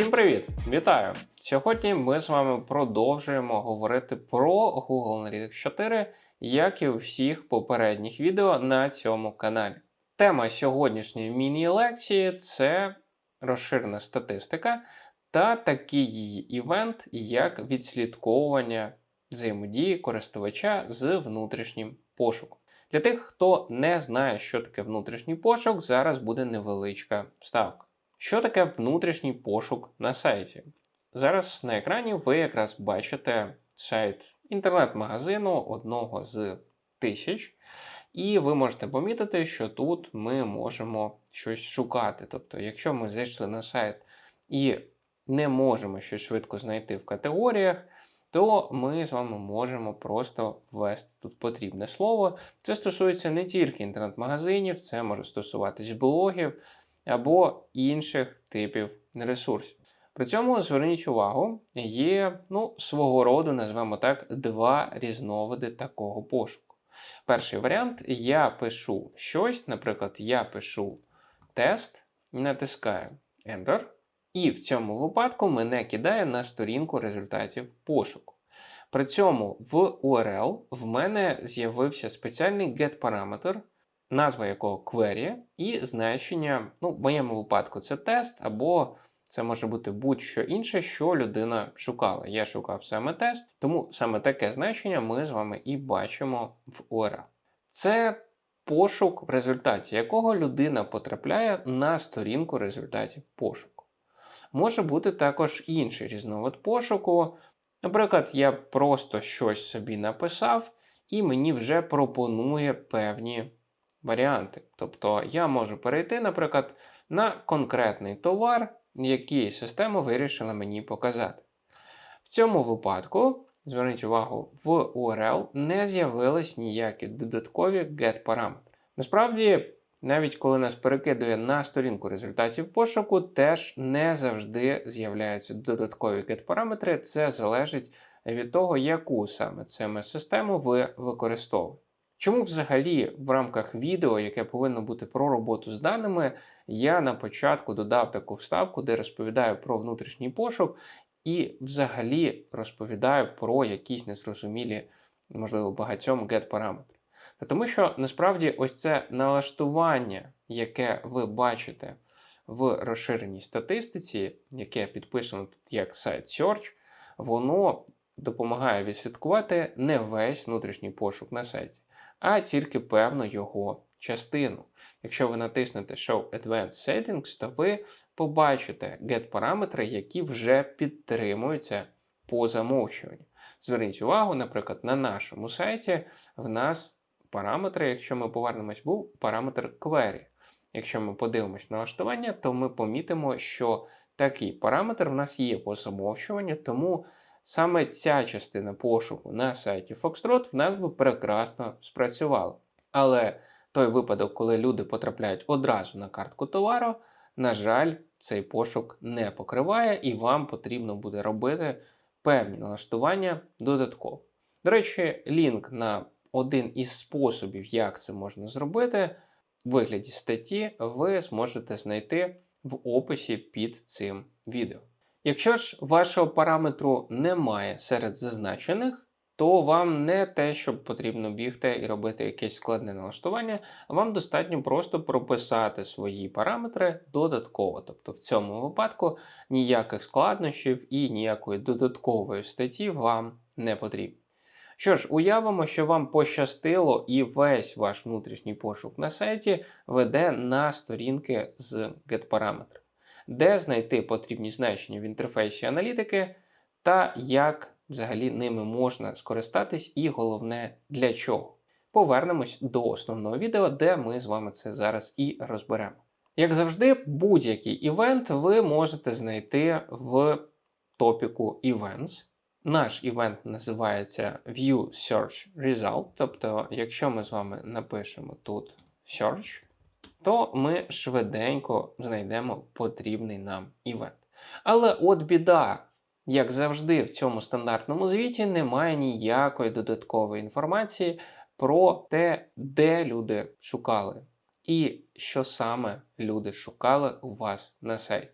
Всім привіт! Вітаю! Сьогодні ми з вами продовжуємо говорити про Google Analytics 4, як і у всіх попередніх відео на цьому каналі. Тема сьогоднішньої міні-лекції це розширена статистика та такий її івент, як відслідковування взаємодії користувача з внутрішнім пошуком. Для тих, хто не знає, що таке внутрішній пошук, зараз буде невеличка вставка. Що таке внутрішній пошук на сайті? Зараз на екрані ви якраз бачите сайт інтернет-магазину одного з тисяч, і ви можете помітити, що тут ми можемо щось шукати. Тобто, якщо ми зайшли на сайт і не можемо щось швидко знайти в категоріях, то ми з вами можемо просто ввести тут потрібне слово. Це стосується не тільки інтернет-магазинів, це може стосуватись блогів або інших типів ресурсів. При цьому зверніть увагу, є ну, свого роду, назвемо так, два різновиди такого пошуку. Перший варіант я пишу щось, наприклад, я пишу тест, натискаю Enter, і в цьому випадку мене кидає на сторінку результатів пошуку. При цьому в URL в мене з'явився спеціальний get-параметр, назва якого query, і значення, ну, в моєму випадку це тест, або це може бути будь-що інше, що людина шукала. Я шукав саме тест, тому саме таке значення ми з вами і бачимо в URL. Це пошук, в результаті якого людина потрапляє на сторінку результатів пошуку. Може бути також інший різновид пошуку. Наприклад, я просто щось собі написав, і мені вже пропонує певні варіанти. Тобто я можу перейти, наприклад, на конкретний товар, який система вирішила мені показати. В цьому випадку, зверніть увагу, в URL не з'явились ніякі додаткові get-параметри. Насправді, навіть коли нас перекидує на сторінку результатів пошуку, теж не завжди з'являються додаткові get-параметри. Це залежить від того, яку саме CMS-систему ви використовуєте. Чому взагалі в рамках відео, яке повинно бути про роботу з даними, я на початку додав таку вставку, де розповідаю про внутрішній пошук і взагалі розповідаю про якісь незрозумілі, можливо, багатьом get-параметри. Тому що насправді ось це налаштування, яке ви бачите в розширеній статистиці, яке підписано тут як сайт Search, воно допомагає відслідкувати не весь внутрішній пошук на сайті а тільки певну його частину. Якщо ви натиснете Show Advanced Settings, то ви побачите get-параметри, які вже підтримуються по замовчуванню. Зверніть увагу, наприклад, на нашому сайті в нас параметри, якщо ми повернемось, був параметр query. Якщо ми подивимось на налаштування, то ми помітимо, що такий параметр в нас є по замовчуванню, тому Саме ця частина пошуку на сайті Foxtrot в нас би прекрасно спрацювала. Але той випадок, коли люди потрапляють одразу на картку товару, на жаль, цей пошук не покриває, і вам потрібно буде робити певні налаштування додатково. До речі, лінк на один із способів, як це можна зробити, в вигляді статті, ви зможете знайти в описі під цим відео. Якщо ж вашого параметру немає серед зазначених, то вам не те, що потрібно бігти і робити якесь складне налаштування, вам достатньо просто прописати свої параметри додатково. Тобто в цьому випадку ніяких складнощів і ніякої додаткової статті вам не потрібно. Що ж, уявимо, що вам пощастило, і весь ваш внутрішній пошук на сайті веде на сторінки з get-параметрами де знайти потрібні значення в інтерфейсі аналітики та як взагалі ними можна скористатись, і головне для чого. Повернемось до основного відео, де ми з вами це зараз і розберемо. Як завжди, будь-який івент ви можете знайти в топіку Events. Наш івент називається View Search Result. Тобто, якщо ми з вами напишемо тут Search, то ми швиденько знайдемо потрібний нам івент. Але от біда, як завжди, в цьому стандартному звіті немає ніякої додаткової інформації про те, де люди шукали, і що саме люди шукали у вас на сайті.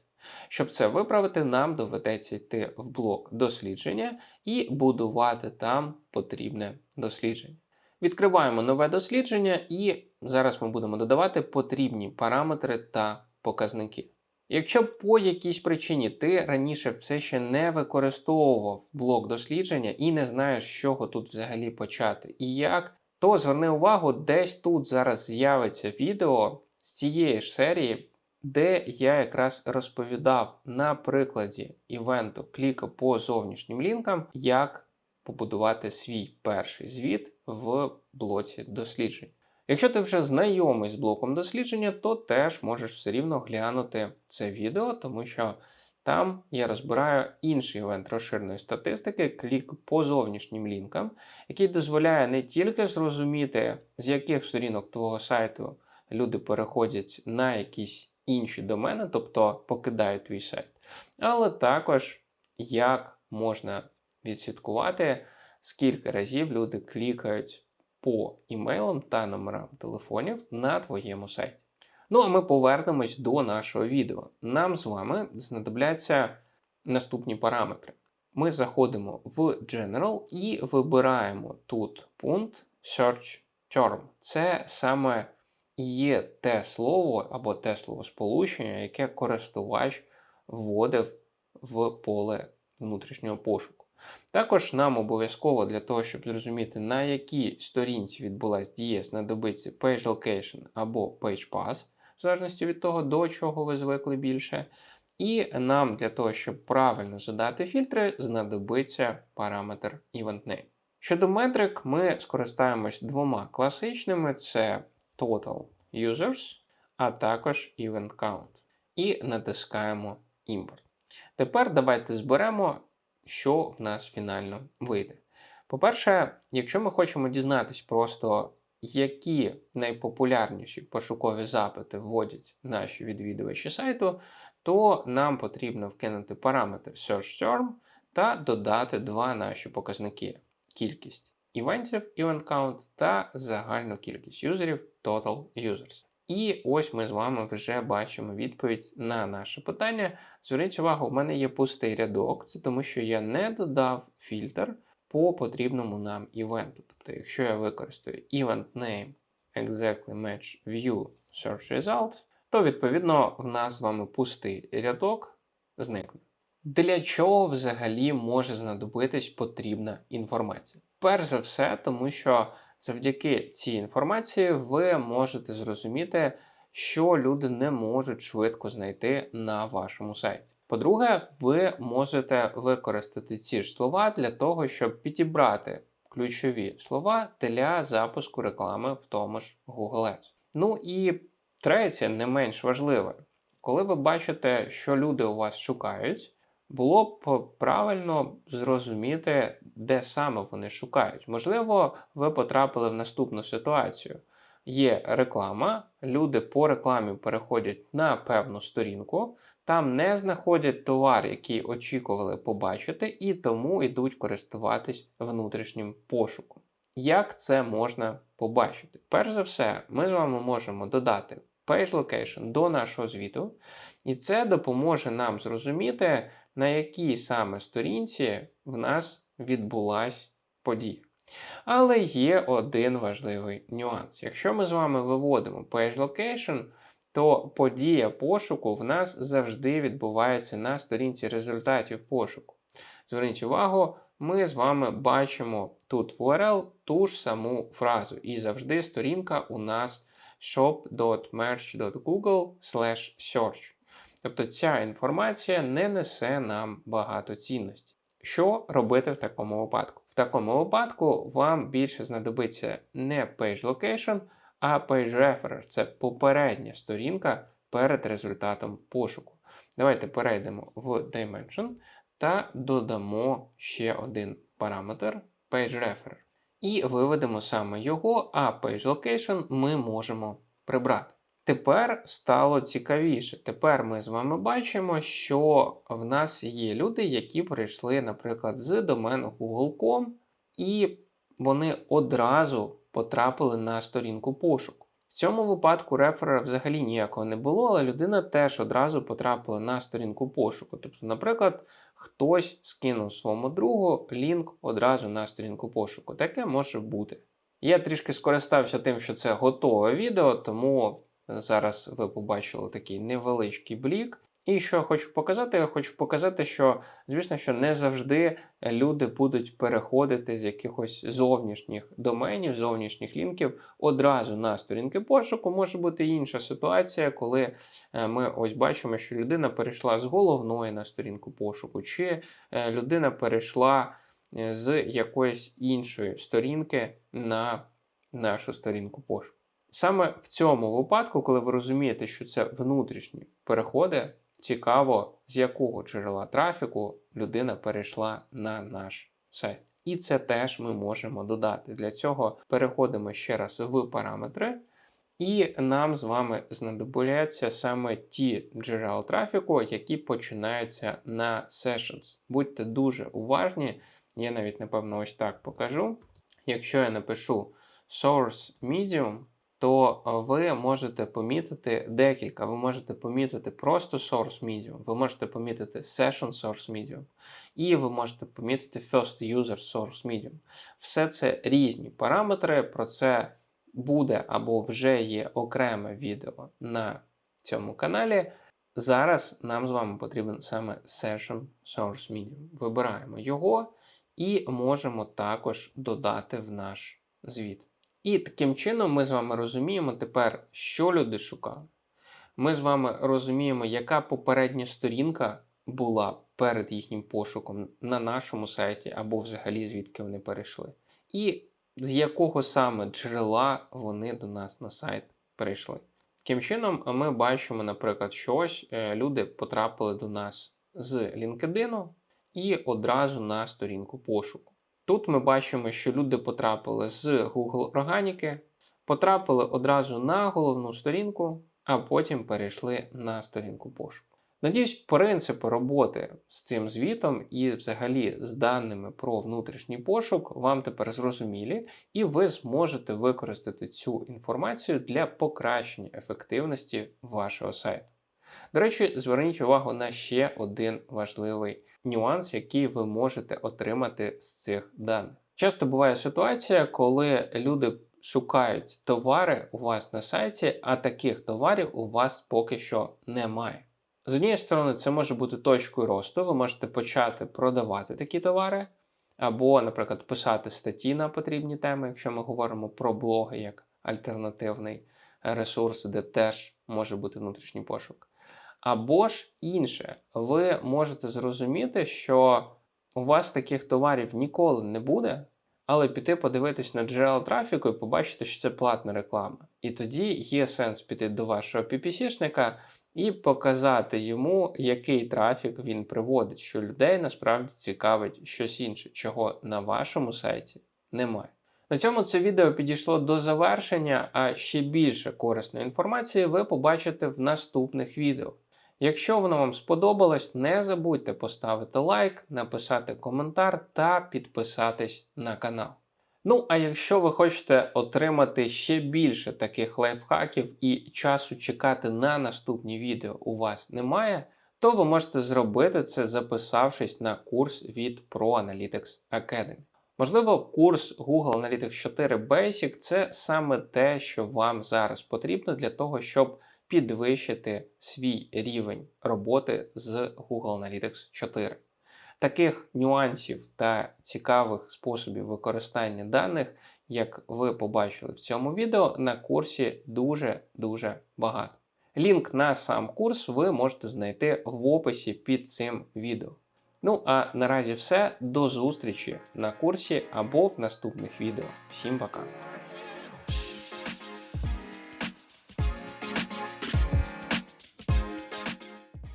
Щоб це виправити, нам доведеться йти в блок дослідження і будувати там потрібне дослідження. Відкриваємо нове дослідження, і зараз ми будемо додавати потрібні параметри та показники. Якщо по якійсь причині ти раніше все ще не використовував блок дослідження і не знаєш, з чого тут взагалі почати і як, то зверни увагу, десь тут зараз з'явиться відео з цієї ж серії, де я якраз розповідав на прикладі івенту кліка по зовнішнім лінкам, як побудувати свій перший звіт в блоці досліджень. Якщо ти вже знайомий з блоком дослідження, то теж можеш все рівно глянути це відео, тому що там я розбираю інший івент розширеної статистики, клік по зовнішнім лінкам, який дозволяє не тільки зрозуміти, з яких сторінок твого сайту люди переходять на якісь інші домени, тобто покидають твій сайт, але також як можна відслідкувати, скільки разів люди клікають по імейлам та номерам телефонів на твоєму сайті. Ну а ми повернемось до нашого відео. Нам з вами знадобляться наступні параметри. Ми заходимо в General і вибираємо тут пункт Search Term. Це саме є те слово або те словосполучення, яке користувач вводив в поле внутрішнього пошуку. Також нам обов'язково для того, щоб зрозуміти, на якій сторінці відбулась дія, знадобиться Page Location або Page Path, в залежності від того, до чого ви звикли більше. І нам для того, щоб правильно задати фільтри, знадобиться параметр EventName. Щодо метрик, ми скористаємось двома класичними: це Total Users, а також Event Count. І натискаємо Import. Тепер давайте зберемо, що в нас фінально вийде. По-перше, якщо ми хочемо дізнатись просто, які найпопулярніші пошукові запити вводять наші відвідувачі сайту, то нам потрібно вкинути параметр Search Term та додати два наші показники: кількість івентів, event count та загальну кількість юзерів Total Users. І ось ми з вами вже бачимо відповідь на наше питання. Зверніть увагу, в мене є пустий рядок, це тому що я не додав фільтр по потрібному нам івенту. Тобто, якщо я використаю event name exactly match view search result, то відповідно в нас з вами пустий рядок зникне. Для чого взагалі може знадобитись потрібна інформація? Перш за все, тому що завдяки цій інформації ви можете зрозуміти, що люди не можуть швидко знайти на вашому сайті. По-друге, ви можете використати ці ж слова для того, щоб підібрати ключові слова для запуску реклами в тому ж Google Ads. Ну і третє, не менш важливе, коли ви бачите, що люди у вас шукають. Було б правильно зрозуміти, де саме вони шукають. Можливо, ви потрапили в наступну ситуацію. Є реклама, люди по рекламі переходять на певну сторінку, там не знаходять товар, який очікували побачити, і тому йдуть користуватись внутрішнім пошуком. Як це можна побачити? Перш за все, ми з вами можемо додати Page Location до нашого звіту, і це допоможе нам зрозуміти, на якій саме сторінці в нас відбулась подія. Але є один важливий нюанс. Якщо ми з вами виводимо Page Location, то подія пошуку в нас завжди відбувається на сторінці результатів пошуку. Зверніть увагу, ми з вами бачимо тут в URL ту ж саму фразу. І завжди сторінка у нас shop.merch.google search. Тобто ця інформація не несе нам багато цінності. Що робити в такому випадку? В такому випадку вам більше знадобиться не Page Location, а Page Referer. Це попередня сторінка перед результатом пошуку. Давайте перейдемо в Dimension та додамо ще один параметр Page Referer. І виведемо саме його, а Page Location ми можемо прибрати. Тепер стало цікавіше. Тепер ми з вами бачимо, що в нас є люди, які прийшли, наприклад, з домену Google.com, і вони одразу потрапили на сторінку пошуку. В цьому випадку рефера взагалі ніякого не було, але людина теж одразу потрапила на сторінку пошуку. Тобто, наприклад, хтось скинув своєму другу лінк одразу на сторінку пошуку. Таке може бути. Я трішки скористався тим, що це готове відео, тому зараз ви побачили такий невеличкий блік. І що я хочу показати? Я хочу показати, що, звісно, що не завжди люди будуть переходити з якихось зовнішніх доменів, зовнішніх лінків одразу на сторінки пошуку. Може бути інша ситуація, коли е, ми ось бачимо, що людина перейшла з головної на сторінку пошуку, чи е, людина перейшла е, з якоїсь іншої сторінки на нашу сторінку пошуку. Саме в цьому випадку, коли ви розумієте, що це внутрішні переходи, цікаво, з якого джерела трафіку людина перейшла на наш сайт. І це теж ми можемо додати. Для цього переходимо ще раз в параметри, і нам з вами знадобляться саме ті джерела трафіку, які починаються на sessions. Будьте дуже уважні, я навіть, напевно, ось так покажу. Якщо я напишу source medium, то ви можете помітити декілька. Ви можете помітити просто source medium, ви можете помітити session source medium, і ви можете помітити first user source medium. Все це різні параметри. Про це буде або вже є окреме відео на цьому каналі. Зараз нам з вами потрібен саме Session Source Medium. Вибираємо його і можемо також додати в наш звіт. І таким чином ми з вами розуміємо тепер, що люди шукали. Ми з вами розуміємо, яка попередня сторінка була перед їхнім пошуком на нашому сайті, або взагалі звідки вони перейшли. І з якого саме джерела вони до нас на сайт перейшли. Таким чином, ми бачимо, наприклад, що ось е, люди потрапили до нас з LinkedIn і одразу на сторінку пошуку. Тут ми бачимо, що люди потрапили з Google Органіки, потрапили одразу на головну сторінку, а потім перейшли на сторінку пошуку. Надіюсь, принципи роботи з цим звітом і взагалі з даними про внутрішній пошук вам тепер зрозумілі, і ви зможете використати цю інформацію для покращення ефективності вашого сайту. До речі, зверніть увагу на ще один важливий нюанс, який ви можете отримати з цих даних. Часто буває ситуація, коли люди шукають товари у вас на сайті, а таких товарів у вас поки що немає. З однієї сторони, це може бути точкою росту, ви можете почати продавати такі товари, або, наприклад, писати статті на потрібні теми, якщо ми говоримо про блоги як альтернативний ресурс, де теж може бути внутрішній пошук. Або ж інше, ви можете зрозуміти, що у вас таких товарів ніколи не буде, але піти подивитись на джерела трафіку і побачити, що це платна реклама. І тоді є сенс піти до вашого PPC-шника і показати йому, який трафік він приводить, що людей насправді цікавить щось інше, чого на вашому сайті немає. На цьому це відео підійшло до завершення, а ще більше корисної інформації ви побачите в наступних відео. Якщо воно вам сподобалось, не забудьте поставити лайк, написати коментар та підписатись на канал. Ну, а якщо ви хочете отримати ще більше таких лайфхаків і часу чекати на наступні відео у вас немає, то ви можете зробити це, записавшись на курс від Pro Analytics Academy. Можливо, курс Google Analytics 4 Basic це саме те, що вам зараз потрібно для того, щоб підвищити свій рівень роботи з Google Analytics 4. Таких нюансів та цікавих способів використання даних, як ви побачили в цьому відео, на курсі дуже-дуже багато. Лінк на сам курс ви можете знайти в описі під цим відео. Ну а наразі все. До зустрічі на курсі або в наступних відео. Всім пока!